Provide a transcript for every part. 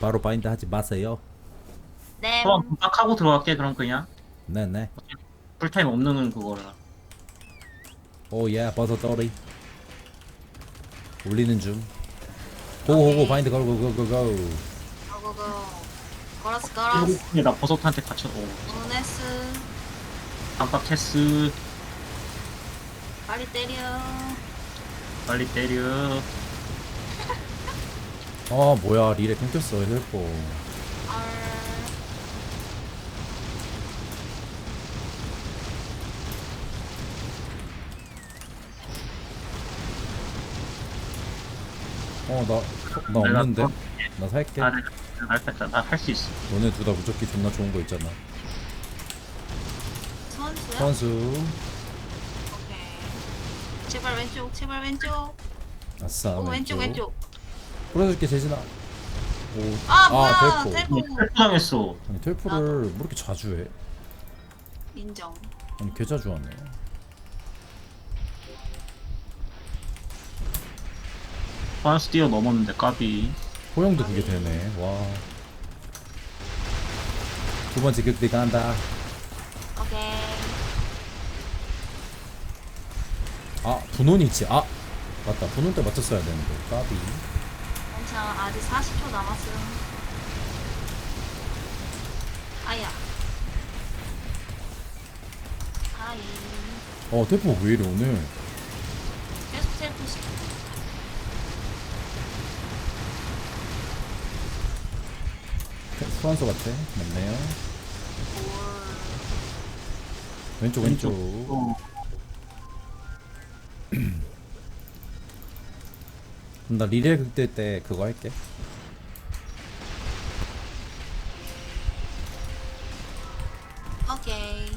바로 바인드 하지 마세요. 네. 한번 딱 하고 들어갈게 그럼 그냥 네네. 풀타임 없는 그거라 오예 버섯 떠리. 올리는 중. 고고고 바인드 걸고 고고고. 고고고. 걸었어 걸었어. 근데 나 버섯한테 갇혀 오 오네스. 깜빡했스 빨리 때려. 빨리 때려 아 뭐야 릴에 끊겼어 헬퍼. 알. 어나 나 내가 없는데. 또- 나 살게. 아 내가 나할 수 있어 너네 둘 다 무적기 존나 좋은 거 있잖아. 선수야? 선수. 오케이. 제발 왼쪽. 제발 왼쪽. 아싸 오 왼쪽 왼쪽. 풀어줄게 재진아. 오. 아 뭐야 텔포. 텔포. 탈당했어 아니 텔포를 뭐 이렇게 자주 해? 인정. 아니 개 자주 하네. 바이오스 뛰어 넘었는데 까비 호영도 그게 되네. 와. 두 번째 극대 간다. 오케이. 아 분홍 있지. 아 맞다. 분홍 때 맞췄어야 되는데. 까비. 괜찮아. 아직 40초 남았음. 아야. 아이. 어 텔포 왜 이래 오늘? 계속 셀프시. 수완소 같아. 맞네요. 왼쪽 왼쪽. 어, 그럼 나 리레 극대 때 그거 할게. 오케이.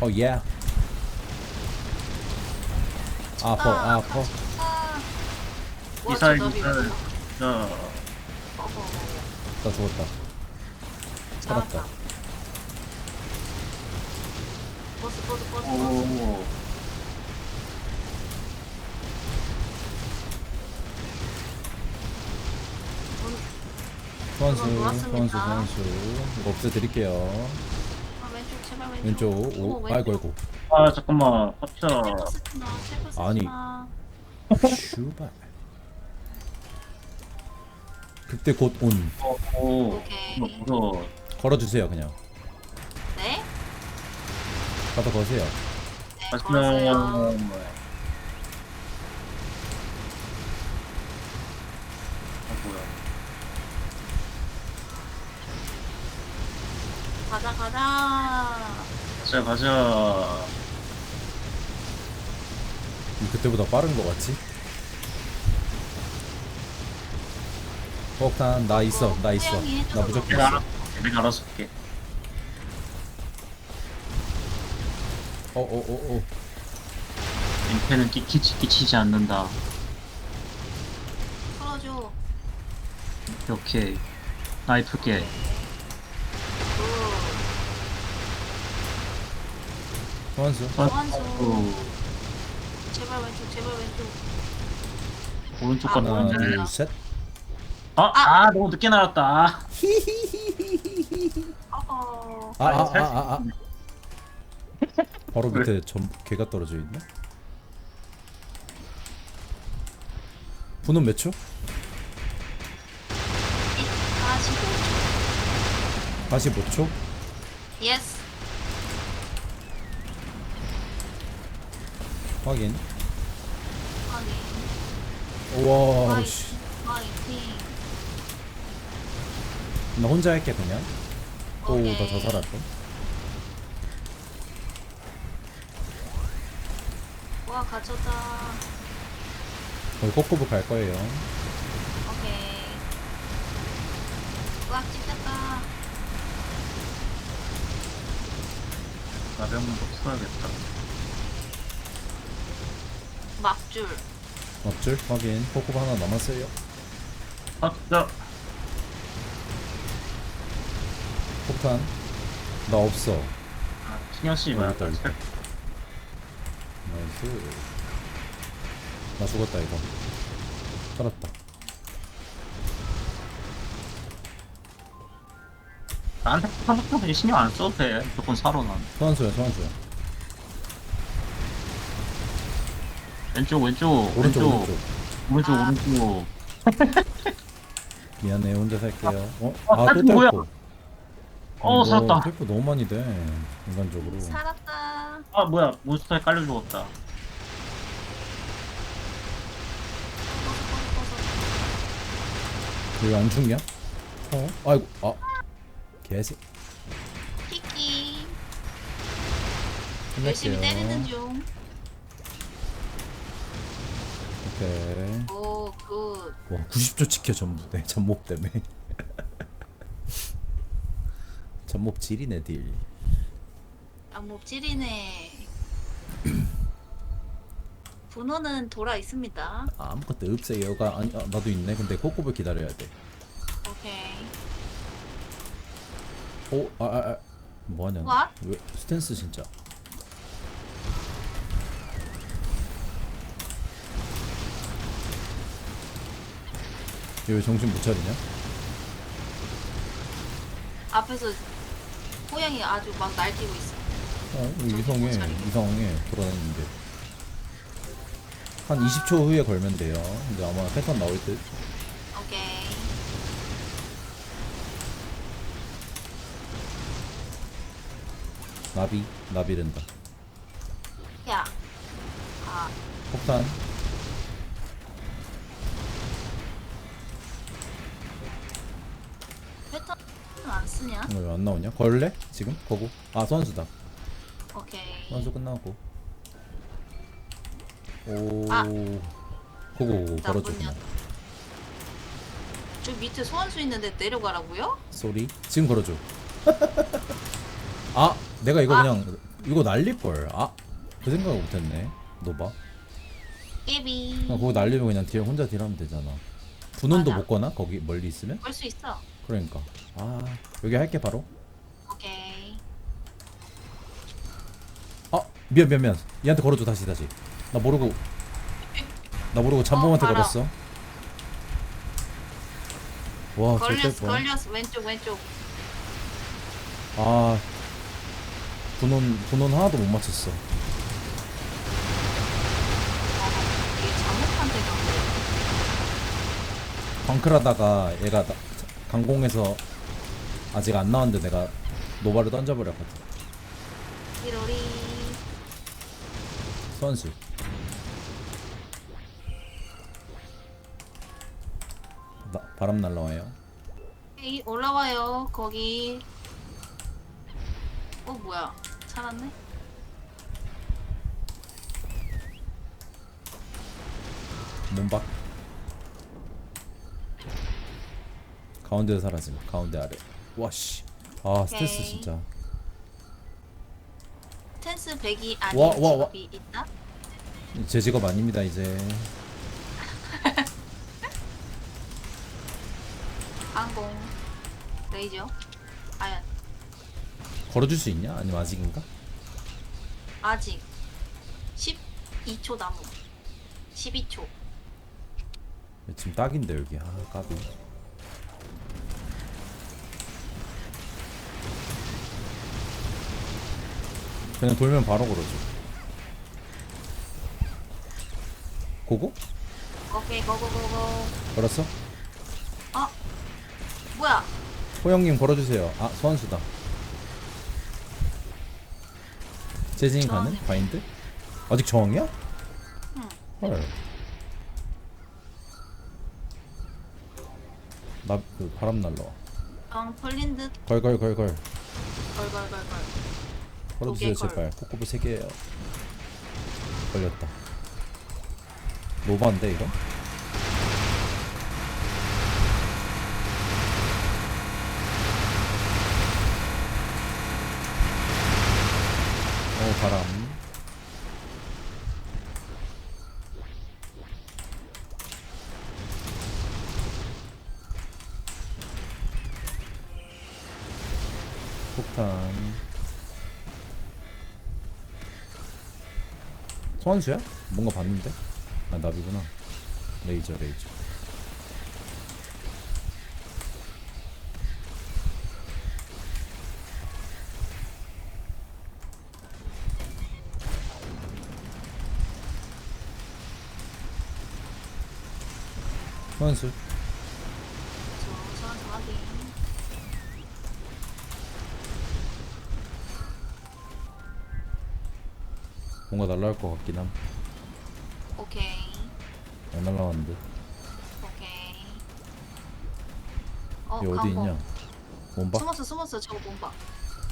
어 예. 아퍼 아퍼. 아. 미사일 와, 저 미사일 너비 자 어머, 어머. 나 죽었다. 살았다. 버스 버스 버스 버스. 오 소환수 그건 소환수. 소환수. 이거 없애드릴게요. 아, 왼쪽 제발 왼쪽. 왼쪽. 오. 아이고 아이고. 아 잠깐만 합쳐 아니. 슈발. 그때 곧 온. 오 오케이. 이거 무서워 걸어주세요 그냥. 네? 가다 거세요. 네, 걸었어요. 가자 가자. 가자 가자 그때보다 빠른 거 같지? 폭탄 나 있어 나 있어 나 무조건 내가 있어 알아 내가 알아서 할게 어어어어 민폐는 끼치지, 끼치지 않는다 풀어줘. 오케이 나이프 게 굿. 소환수 소환수. 오, 제발 왼쪽 제발 왼쪽. 오른쪽 아, 건너 하나 오른쪽. 아, 둘셋 아 너무 늦게 나왔다 아. 어허. 아 아 아 아 아 바로 밑에 점 개가 떨어져 있네 분은 몇 초? 45초. 45초? 예스. 확인 확인. 우와 화이팅. 씨. 나 혼자 할게 그냥 오케이. 오나 저 살았어 와 갇혔다. 거기 꼬꼬부 갈 거예요 오케이. 와 찢겼다. 나병도 풀어야겠다 막줄. 맞줄 확인 꼬꼬부 하나 남았어요 아, 저, 폭탄 나 없어 아, 신경 쓰지. 여기다, 여기다. 나이스 나 죽었다 이거 살았다 나한테 폭탄부터 신경 안 써도 돼. 무조건 사러 난. 소환수야 소환수야 왼쪽, 왼쪽, 오른쪽 왼쪽, 오른쪽 오른쪽, 아. 오른쪽. 미안해 혼자 살게요 어? 아, 아또 뭐야? 텔포 어, 살았다. 텔포 너무 많이 돼 인간적으로 살았다. 아, 뭐야. 몬스터에 깔려 죽었다. 이거 안 죽냐? 어? 아이고 아 개새 피키. 열심히 끝낼게요 때리는 중. 오케이 오, 굿. 와 90초 지켜 전부 내 잡목 때문에 잡목 지리네 딜 안목 찌리네. 분호는 돌아 있습니다. 아, 아무것도 없어요가 아니 아, 나도 있네 근데 코코볼 기다려야 돼 오케이. 오, 아, 아, 아. 뭐하냐? What? 왜 스탠스 진짜? 얘왜 정신 못 차리냐? 앞에서 호양이 아주 막 날뛰고 있어. 어, 차리게. 이상해 돌아다니는데 한 20초 후에 걸면 돼요. 근데 아마 패턴 나올 듯. 오케이. 나비, 나비른다. 야. 아, 폭탄. 패턴 안 쓰냐? 이거 왜 안 나오냐? 걸래? 지금? 거고. 아 선수다. 오케이. 선수 끝나고. 오. 아. 나쁜 걸어주구나. 녀석. 저 밑에 소환수 있는데 내려가라고요? 소리 지금 걸어줘 아 내가 이거 아. 그냥 이거 날릴걸 아그 생각을 못했네 너봐 깨비. 그냥 그거 날리면 그냥 딜 혼자 딜하면 되잖아 분원도 맞아. 못 거나 거기 멀리 있으면 볼수 있어. 그러니까 아 여기 할게 바로 오케이. 아 미안 미안 미안 얘한테 걸어줘 다시 다시 나 모르고 나 모르고 잠봉한테 어, 봐라. 걸었어 와 절대 걸렸어, 뻔 걸렸어. 왼쪽, 왼쪽. 아 분원 분원 하나도 못 맞췄어 아, 이게 잘못한 데가 방클하다가 얘가 나- 강공에서 아직 안 나왔는데 내가 노바를 던져버렸거든 띠로리. 선수 나, 바람 날라와요 에이, 올라와요. 거기. 어, 뭐야. 살았네? 몸박 가운데서 사라짐 가운데 아래 와씨 아 스트레스 오케이. 진짜 100이 와, 아닌 와, 와. 직업이 있다? 제 직업 아닙니다 이제 항공. 레이저. 아야, 걸어줄 수 있냐? 아니면 아직인가? 아직. 12초 남음. 12초. 지금 딱인데 여기 아 까비 그냥 돌면 바로 걸어줘 고고? 오케이, 고고고고. 걸었어? 어? 뭐야? 호영님 걸어주세요 아 소환수다 재진이 가는? 저항이네. 바인드? 아직 저항이야? 응. 헐. 나 그 바람 날라와 엉 풀린 듯. 걸걸걸걸 걸걸걸걸. 걸어주세요 걸. 제발 코코브 3개에요 걸렸다 노바인데 이거? 어 바람 소환수야? 뭔가 봤는데? 아 나비구나 레이저 레이저 소환수 뭔가 날라올 것 같긴 함. 오케이. 안 날라왔는데. 오케이. 어, 얘 어디. 있냐? 몸박? 숨었어, 숨었어. 저거 몸박.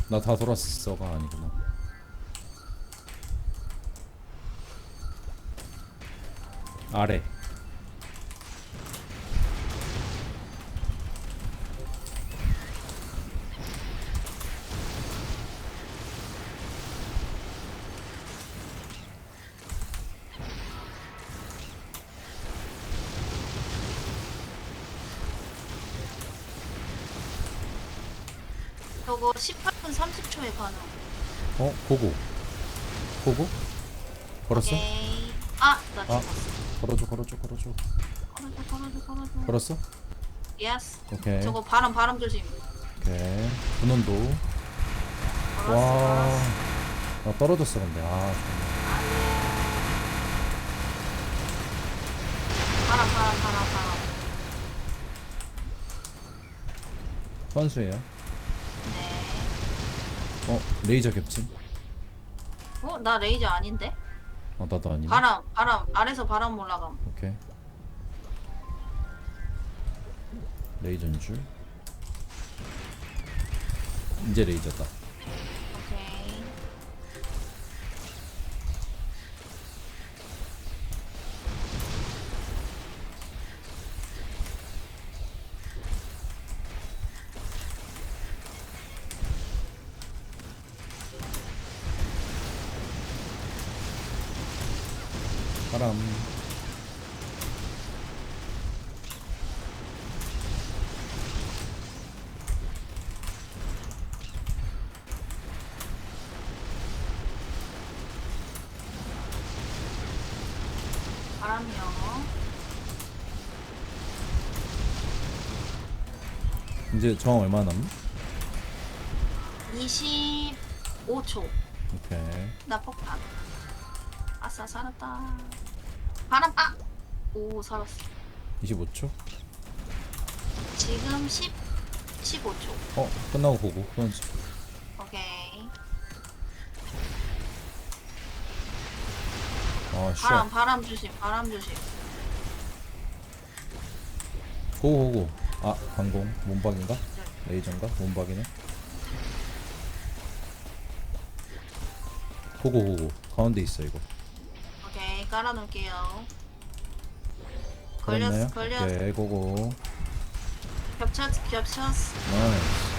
나다 돌았어가 아니구나. 아래. 저거 18분 30초에 가능. 어? 고고. 고고? 걸었어? 오케이. 아, 나 아. 죽었어. 걸어줘, 걸어줘, 걸어줘. 걸어줘, 걸어줘, 걸어줘. 걸었어? 예스. 오케이. 저거 바람, 바람 조심. 오케이. 분원도. 걸었어, 와. 걸었어. 나 떨어졌어, 근데. 아, 정말. 바람, 바람, 바람, 바람. 선수예요. 네. 어, 레이저 겹침? 어, 나 레이저 아닌데? 아, 나도 아니네. 바람, 바람. 아래서 바람 올라감. 오케이. 레이저인 줄. 이제 레이저다. 바람. 바람이요. 이제 저항 얼마 남? 25초. 오케이. 나 폭탄. 아싸, 살았다. 바람, 아! 오, 살았어. 25초? 지금 10, 15초. 어, 끝나고 보고. 선수. 오케이. 아, 쉣. 바람, 바람 조심, 바람 조심. 고고, 고고. 아, 방공. 몸박인가? 레이저인가? 몸박이네. 고고, 고고. 가운데 있어, 이거. 깔아놓을게요. 걸렸어, 걸렸어. 오케이, 고고. 겹쳤어, 겹쳤어. 나이스.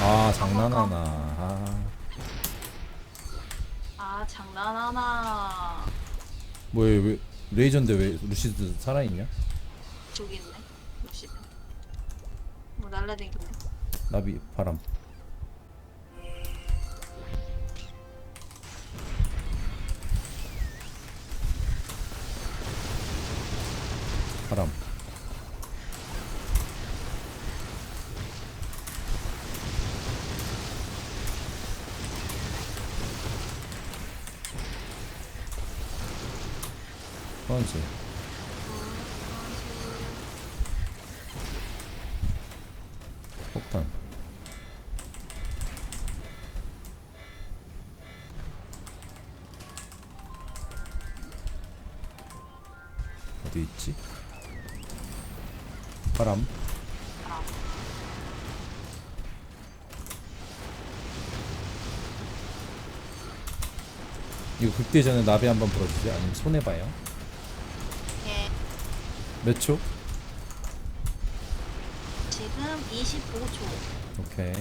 아, 장난하나. 아, 아, 장난하나. 뭐야, 왜, 레이저인데 왜 루시드 살아있냐? 저기 있네. 루시드. 뭐 날라다니네. 나비. 바람. 폭탄. 어디 있지? 바람. 이거 극대 전에 나비 한번 불어주세요. 아니면 손해 봐요. 예. 몇 초? 25초. 오케이.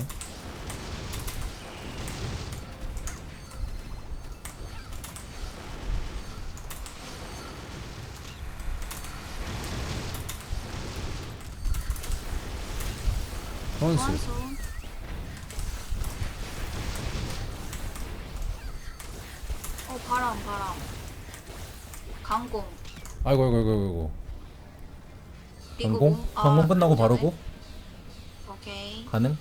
원수. 원수. 어, 바람, 바람. 강공. 아이고 아이고 아이고 아이고. 강공? 강공 아, 끝나고 바로고? 가능?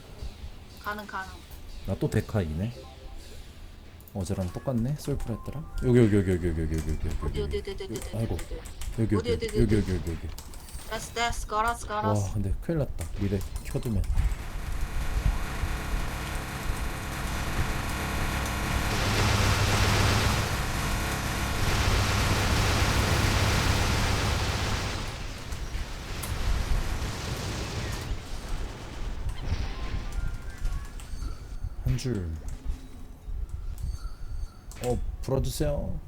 가능 가능. 나 또 데카이네 어제랑 똑같네 솔플 했더라 여기 여기 여기 여기 여기 여기 여기 어디 여기 어디 여기 어디 어디 어디 아이고. 어디. 여기 여기 어디, 여기 어디, 여기 어디. 여기 여기 됐어 됐어 가라스 와 가라스. 근데 큰일 났다 미래 켜두면 줄. 어, 불어주세요.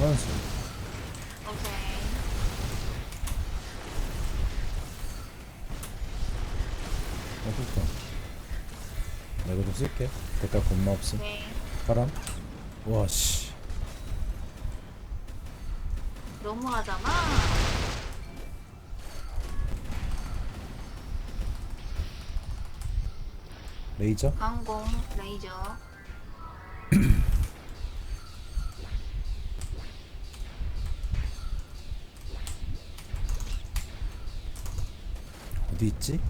선수. 오케이. 어, 좋다. 내가 좀 쓸게. 대가 겁나 없음. 오케이. 바람. 와, 씨. 너무하잖아. 레이저? 강공 레이저. 어디 있지?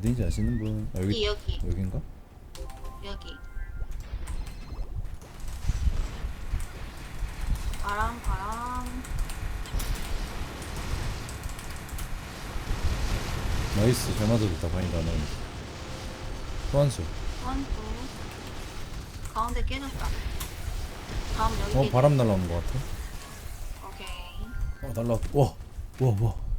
어디인지 아시는 분? 아, 여기 여기, 여기 여긴가? 여기. 바람 바람. 나이스. 잘 맞아줬다. 바인다, 너. 소환수. 원투. 가운데 깨졌다. 다음 여기. 어. 바람 날라오는 것 같아. 오케이. 어, 날라. 와, 와, 와.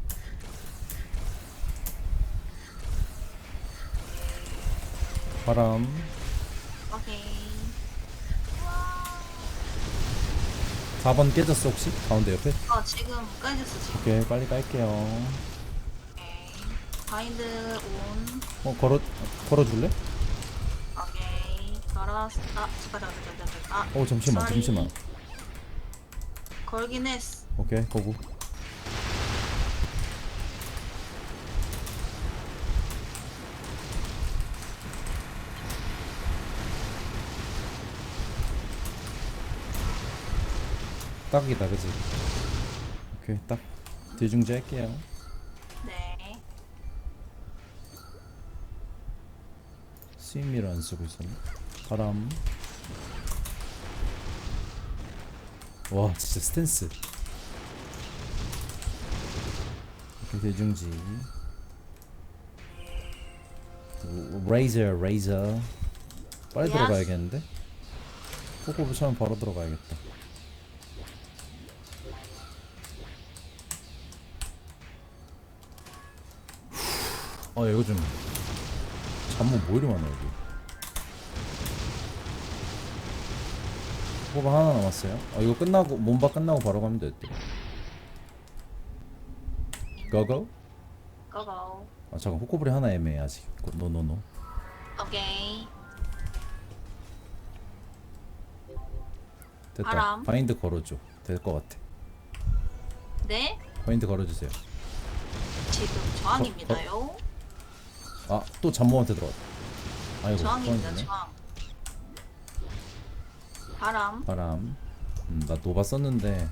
바람. 오케이. 4번 깨졌어, 혹시? 가운데 옆에? 어 지금 깨졌어 지금. 오케이, 빨리 깔게요. 오케이. 바인드 온. 어, 걸어, 걸어줄래? 오케이. 걸었어. 아 잠깐 잠깐 잠깐 잠깐. 아. 어, 잠시만, sorry. 잠시만. 걸긴 했어. 오케이, 고고. 딱이다, 그지? 오케이, 딱. 뒤중지 할게요. 네. 스윙미를 안 쓰고 있었네. 바람. 와, 진짜 스탠스. 오케이, 대중지. 오, 레이저, 레이저. 빨리. 들어가야겠는데? 코코브 처음 바로 들어가야겠다. 아, 이거 좀. 잠못 뭐 이리 많아, 여기. 호박 하나 남았어요. 아 이거 끝나고 몸바 끝나고 바로 가면 됐대. 고고? 고고. 아 잠깐 호코브리 하나 애매해 아직. 노노노. 오케이. 됐다. 바람. 바인드 걸어줘. 될 것 같아. 네. 바인드 걸어주세요. 지금 저항입니다요. 아 또 잠모한테 들어갔다. 아이고 저항입니다. 소환수네. 저항. 바람. 바람. 음, 나 노바 썼는데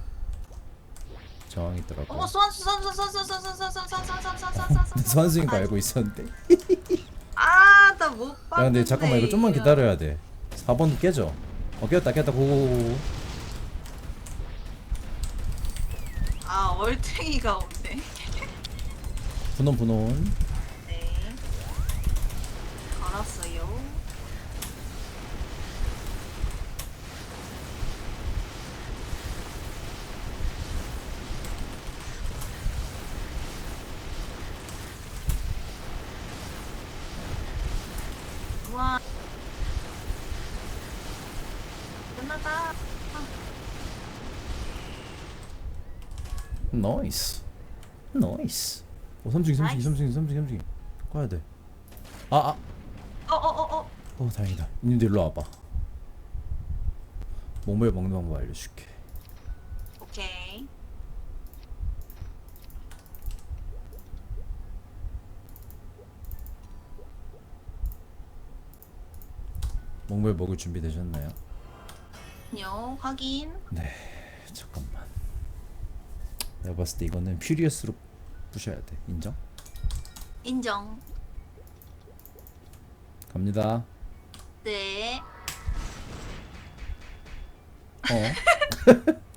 저항이 있더라고. 어머 소환수 소환수 소환수 소환수 소환수 소환수 소환수 소환수 소환수 소환수인 거 알고 있었는데. 아나못 봤는데 야 근데 잠깐만 이거 좀만 기다려야 돼. 4번 깨져. 어 깼다 깼다 고고고고. 아 얼탱이가 없네 분원 분원. 네 걸었어요 우와 끝났다 나이스. 나이스. 어 삼층 삼층 나이스. 삼층 삼층 삼층 가야 돼. 아 아. 어 다행이다 님들 일로 와봐 목물 먹는 방법 알려줄게 오케이. 목물 먹을 준비 되셨나요? 요 확인. 네 잠깐만 내가 봤을 때 이거는 퓨리어스로 부셔야 돼 인정? 인정. 갑니다 네. 어?